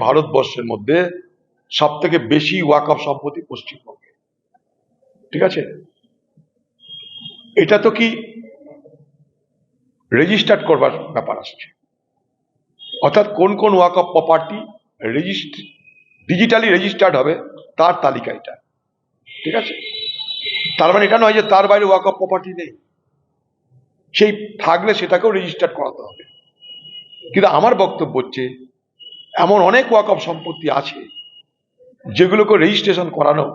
ভারতবর্ষের মধ্যে সব থেকে বেশি ওয়াকফ সম্পত্তি পশ্চিমবঙ্গে। ঠিক আছে? এটা তো কি রেজিস্টার্ড করবার ব্যাপার আসছে। অর্থাৎ কোন কোন ওয়াকফ প্রপার্টি রেজিস্ট্রি ডিজিটালি রেজিস্টার্ড হবে, তার তালিকা এটা। ঠিক আছে? তার মানে এটা নয় যে তার বাইরে ওয়াকফ প্রপার্টি নেই। সেই থাকলে সেটাকেও রেজিস্টার্ড করাতে হবে। কিন্তু আমার বক্তব্য হচ্ছে এমন অনেক ওয়াকফ সম্পত্তি আছে যেগুলোকে রেজিস্ট্রেশন করানোর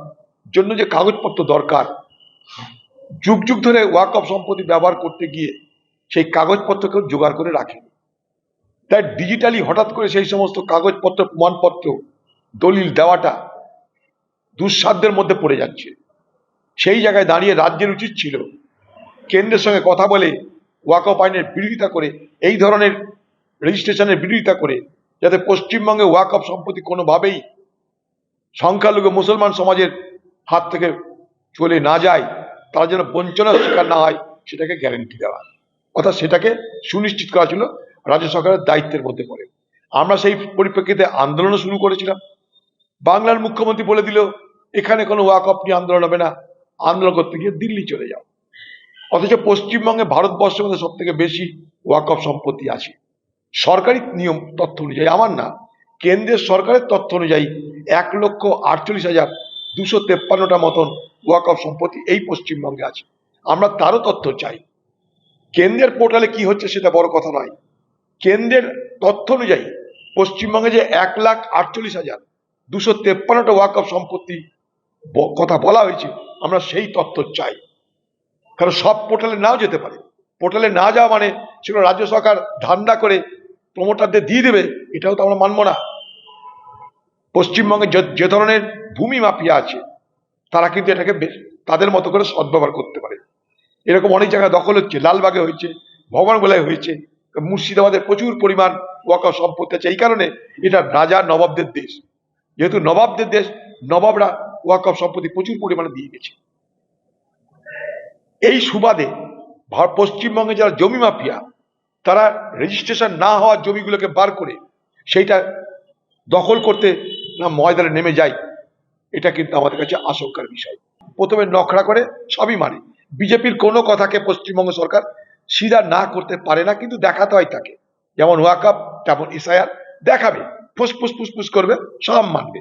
জন্য যে কাগজপত্র দরকার। যুগ যুগ ধরে ওয়াকফ সম্পত্তি ব্যবহার করতে গিয়ে সেই কাগজপত্রকেও জোগাড় করে রাখে। তাই ডিজিটালি হঠাৎ করে সেই সমস্ত কাগজপত্র, প্রমাণপত্র, দলিল দেওয়াটা দুঃসাধ্যের মধ্যে পড়ে যাচ্ছে। সেই জায়গায় দাঁড়িয়ে রাজ্যের উচিত ছিল কেন্দ্রের সঙ্গে কথা বলে ওয়াকফ আইনের বিরোধিতা করে, এই ধরনের রেজিস্ট্রেশনের বিরোধিতা করে যাতে পশ্চিমবঙ্গে ওয়াকফ সম্পত্তি কোনোভাবেই সংখ্যালঘু মুসলমান সমাজের হাত থেকে চলে না যায়, তারা যেন বঞ্চনার শিকার না হয়, সেটাকে গ্যারেন্টি দেওয়া। অর্থাৎ সেটাকে সুনিশ্চিত করা ছিল রাজ্য সরকারের দায়িত্বের মধ্যে পড়ে। আমরা সেই পরিপ্রেক্ষিতে আন্দোলনও শুরু করেছিলাম। বাংলার মুখ্যমন্ত্রী বলে দিল, এখানে কোনো ওয়াকফ নিয়ে আন্দোলন হবে না। আন্দোলন করতে গিয়ে দিল্লি চলে যাও। অথচ পশ্চিমবঙ্গে ভারতবর্ষের মধ্যে সব থেকে বেশি ওয়াকফ সম্পত্তি আছে। সরকারি নিয়ম তথ্য অনুযায়ী, আমার না, কেন্দ্রের সরকারের তথ্য অনুযায়ী এক লক্ষ আটচল্লিশ হাজার দুশো তেপ্পান্নটা মতন ওয়াকফ সম্পত্তি এই পশ্চিমবঙ্গে আছে। আমরা তারও তথ্য চাই। কেন্দ্রের পোর্টালে কি হচ্ছে সেটা বড় কথা নয়। কেন্দ্রের তথ্য অনুযায়ী পশ্চিমবঙ্গে যে এক লাখ আটচল্লিশ হাজার দুশো তেপ্পান্নটা ওয়াকফ সম্পত্তি কথা বলা হয়েছে, আমরা সেই তথ্য চাই। কারণ সব পোর্টালে নাও যেতে পারে। পোর্টালে না যাওয়া মানে সেগুলো রাজ্য সরকার ধান্দা করে প্রমোটারদের দিয়ে দেবে, এটাও তো আমরা মানব না। পশ্চিমবঙ্গে যে- ধরনের ভূমি মাফিয়া আছে, তারা কিন্তু এটাকে তাদের মতো করে সদ্ব্যবহার করতে পারে। এরকম অনেক জায়গায় দখল হচ্ছে, লালবাগে হয়েছে ভগবানগোলায় হয়েছে, মুর্শিদাবাদের প্রচুর পরিমাণ ওয়াকফ সম্পত্তি আছে, এই কারণে এটা রাজা নবাবদের দেশ। যেহেতু নবাবদের দেশ, নবাবরা ওয়াকফ সম্পত্তি প্রচুর পরিমাণে দিয়ে গেছে। এই সুবাদে পশ্চিমবঙ্গে যারা জমি মাফিয়া তারা রেজিস্ট্রেশন না হওয়া জমিগুলোকে বার করে সেইটা দখল করতে না ময়দানে নেমে যায়, এটা কিন্তু আমাদের কাছে আশঙ্কার বিষয়। প্রথমে নখরা করে, সবই মানে বিজেপির কোনো কথাকে পশ্চিমবঙ্গ সরকার সিধা না করতে পারে না, কিন্তু দেখাতে হয় তাকে। যেমন ওয়াকাপ তেমন ইসায়ার দেখাবে। ফুসফুস ফুসফুস করবে, সব মানবে।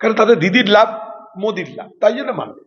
কারণ তাদের দিদির লাভ, মোদির লাভ, তাই জন্য মানবে।